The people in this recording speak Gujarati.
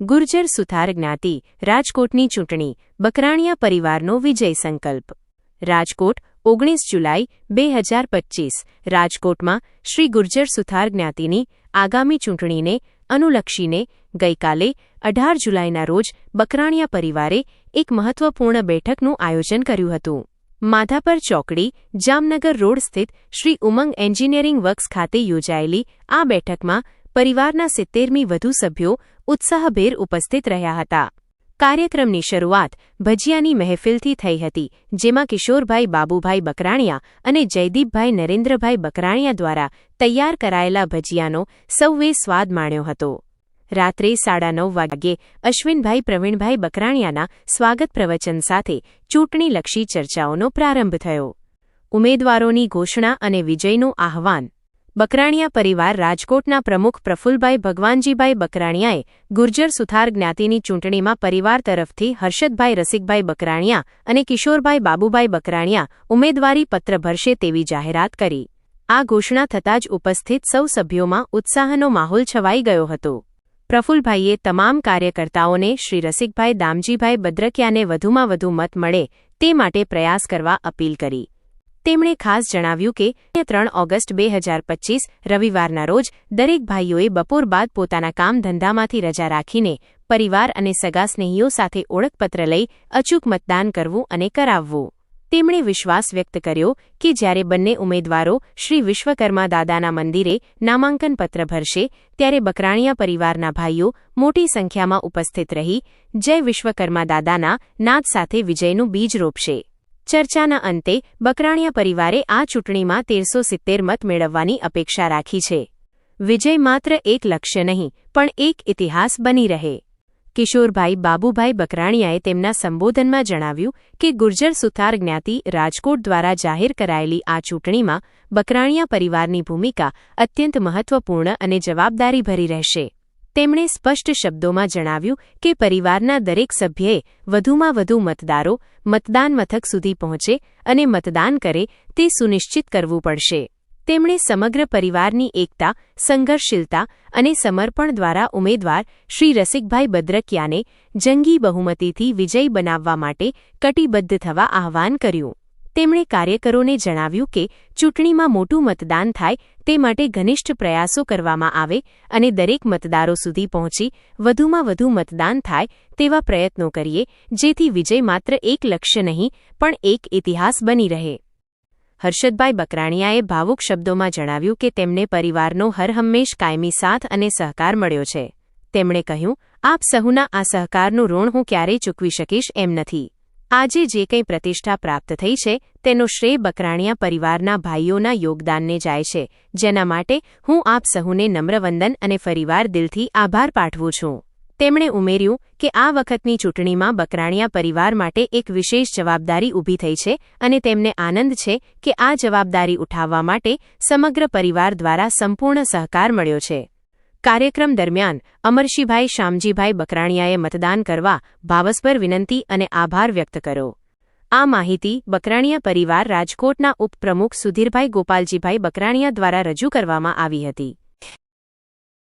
ગુર્જર સુથાર જ્ઞાતિ રાજકોટની ચૂંટણી, બકરાણિયા પરિવારનો વિજય સંકલ્પ. રાજકોટ, ઓગણીસ જુલાઈ, બે હજાર પચ્ચીસ રાજકોટમાં શ્રી ગુર્જર સુથાર જ્ઞાતિની આગામી ચૂંટણીને અનુલક્ષીને ગઈકાલે અઢાર જુલાઈના રોજ બકરાણિયા પરિવારે એક મહત્વપૂર્ણ બેઠકનું આયોજન કર્યું હતું. માધાપર ચોકડી, જામનગર રોડ સ્થિત શ્રી ઉમંગ એન્જિનિયરિંગ વર્ક્સ ખાતે યોજાયેલી આ બેઠકમાં પરિવારના સિત્તેરમી વધુ સભ્યો ઉત્સાહભેર ઉપસ્થિત રહ્યા હતા. કાર્યક્રમની શરૂઆત ભજીયાની મહેફિલથી થઈ હતી, જેમાં કિશોરભાઈ બાબુભાઈ બકરાણિયા અને જયદીપભાઈ નરેન્દ્રભાઈ બકરાણિયા દ્વારા તૈયાર કરાયેલા ભજીયાનો સૌએ સ્વાદ માણ્યો હતો. રાત્રે સાડા નવ વાગ્યે અશ્વિનભાઈ પ્રવીણભાઈ બકરાણિયાના સ્વાગત પ્રવચન સાથે ચૂંટણીલક્ષી ચર્ચાઓનો પ્રારંભ થયો. ઉમેદવારોની ઘોષણા અને વિજયનું આહવાન બકરાણિયા પરિવાર રાજકોટના પ્રમુખ પ્રફુલભાઈ ભગવાનજીભાઈ બકરાણિયાએ ગુર્જર સુથાર જ્ઞાતિની ચૂંટણીમાં પરિવાર તરફથી હર્ષદભાઈ રસિકભાઈ બકરાણિયા અને કિશોરભાઈ બાબુભાઈ બકરાણિયા ઉમેદવારી પત્ર ભરશે તેવી જાહેરાત કરી. આ ઘોષણા થતાં જ ઉપસ્થિત સૌ સભ્યોમાં ઉત્સાહનો માહોલ છવાઈ ગયો હતો. પ્રફુલભાઈએ તમામ કાર્યકર્તાઓને શ્રી રસિકભાઈ દામજીભાઈ બદ્રકિયાને વધુમાં વધુ મત મળે તે માટે પ્રયાસ કરવા અપીલ કરી. તેમણે ખાસ જણાવ્યું કે ત્રણ ઓગસ્ટ બે હજાર પચ્ચીસ રવિવારના રોજ, દરેક ભાઈઓએ બપોર બાદ પોતાના કામ ધંધામાંથી રજા રાખીને, પરિવાર અને સગા સ્નેહીઓ સાથે ઓળખપત્ર લઈ, અચૂક મતદાન કરવું અને કરાવવું. તેમણે વિશ્વાસ વ્યક્ત કર્યો કે જ્યારે બંને ઉમેદવારો શ્રી વિશ્વકર્મા દાદાના મંદિરે નામાંકનપત્ર ભરશે, ત્યારે બકરાણીયા પરિવારના ભાઈઓ મોટી સંખ્યામાં ઉપસ્થિત રહી, જય વિશ્વકર્મા દાદાના નાદ સાથે વિજયનું બીજ રોપશે. ચર્ચાના અંતે, બકરાણિયા પરિવારે આ ચૂંટણીમાં તેરસો સિત્તેર મત મેળવવાની અપેક્ષા રાખી છે. વિજય માત્ર એક લક્ષ્ય નહીં, પણ એક ઇતિહાસ બની રહે. કિશોરભાઈ બાબુભાઈ બકરાણિયાએ તેમના સંબોધનમાં જણાવ્યું કે ગુર્જર સુથાર જ્ઞાતિ રાજકોટ દ્વારા જાહેર કરાયેલી આ ચૂંટણીમાં બકરાણિયા પરિવારની ભૂમિકા અત્યંત મહત્વપૂર્ણ અને જવાબદારીભરી રહેશે. તેમણે સ્પષ્ટ શબ્દોમાં જણાવ્યું કે પરિવારના દરેક સભ્યએ વધુમાં વધુ મતદારો, મતદાન મથક સુધી પહોંચે અને મતદાન કરે તે સુનિશ્ચિત કરવું પડશે. તેમણે સમગ્ર પરિવારની એકતા, સંઘર્ષશીલતા અને સમર્પણ દ્વારા ઉમેદવાર શ્રી રસિકભાઈ બદ્રકિયાને જંગી બહુમતીથી વિજયી બનાવવા માટે કટિબદ્ધ થવા આહવાન કર્યું. તેમણે કાર્યકરોને જણાવ્યું કે, ચૂંટણીમાં મોટું મતદાન થાય તે માટે ઘનિષ્ઠ પ્રયાસો કરવામાં આવે અને દરેક મતદારો સુધી પહોંચી વધુમાં વધુ મતદાન થાય તેવા પ્રયત્નો કરીએ, જેથી વિજય માત્ર એક લક્ષ્ય નહીં, પણ એક ઇતિહાસ બની રહે. હર્ષદભાઈ બકરાણિયાએ ભાવુક શબ્દોમાં જણાવ્યું કે તેમને પરિવારનો હરહંમેશ કાયમી સાથ અને સહકાર મળ્યો છે. તેમણે કહ્યું, આપ સહુના આ સહકારનું ઋણ હું ક્યારેય ચૂકવી શકીશ એમ નથી. આજે જે કંઈ પ્રતિષ્ઠા પ્રાપ્ત થઈ છે, તેનો શ્રેય બકરાણિયા પરિવારના ભાઈઓના યોગદાનને જાય છે. જેના માટે હું આપ સહુને નમ્રવંદન અને ફરીવાર દિલથી આભાર પાઠવું છું. તેમણે ઉમેર્યું કે આ વખતની ચૂંટણીમાં બકરાણિયા પરિવાર માટે એક વિશેષ જવાબદારી ઊભી થઈ છે અને તેમને આનંદ છે કે આ જવાબદારી ઉઠાવવા માટે સમગ્ર પરિવાર દ્વારા સંપૂર્ણ સહકાર મળ્યો છે. કાર્યક્રમ દરમિયાન અમરશીભાઈ શામજીભાઈ બકરાણિયાએ મતદાન કરવા ભાવસ્પર વિનંતી અને આભાર વ્યક્ત કર્યો. આ માહિતી બકરાણિયા પરિવાર રાજકોટના ઉપપ્રમુખ સુધીરભાઈ ગોપાલજીભાઈ બકરાણિયા દ્વારા રજૂ કરવામાં આવી હતી.